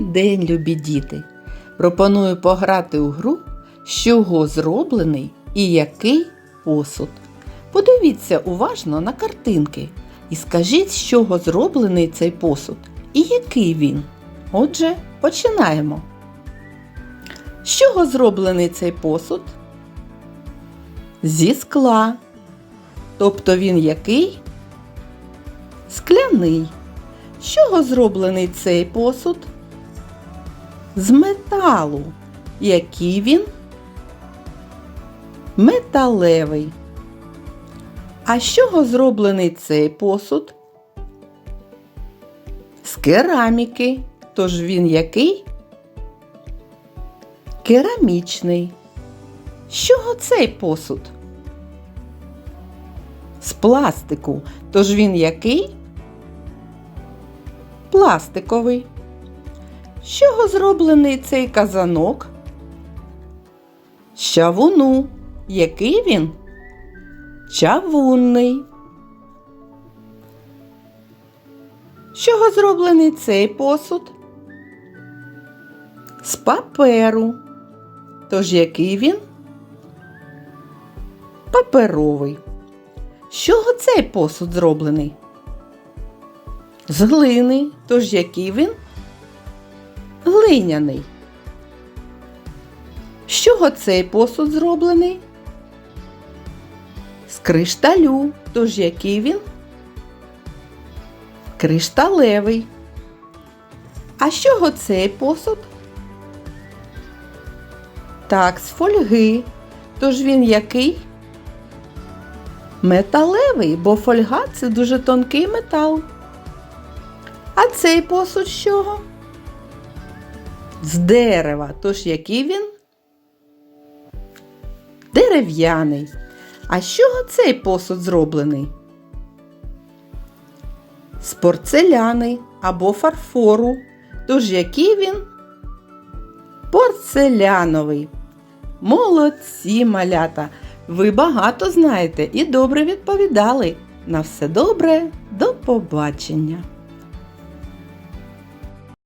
день, любі діти! Пропоную пограти у гру, з чого зроблений і який посуд. Подивіться уважно на картинки і скажіть, з чого зроблений цей посуд і який він. Отже, починаємо. З чого зроблений цей посуд? Зі скла. Тобто він який? Скляний. З чого зроблений цей посуд? З металу. Який він? Металевий. А з чого зроблений цей посуд? З кераміки. Тож він який? Керамічний. З чого цей посуд? З пластику. Тож він який? Пластиковий. З чого зроблений цей казанок? З чавуну. Який він? Чавунний. З чого зроблений цей посуд? З паперу. Тож який він? Паперовий. З чого цей посуд зроблений? З глини. Тож який він? Глиняний. З чого цей посуд зроблений? З кришталю. Тож який він? Кришталевий. А з чого цей посуд? Так, з фольги. Тож він який? Металевий, бо фольга це дуже тонкий метал. А цей посуд з чого? З дерева. Тож який він? Дерев'яний. А з чого цей посуд зроблений? З порцеляни або фарфору. Тож який він? Порцеляновий. Молодці малята! Ви багато знаєте і добре відповідали. На все добре, до побачення!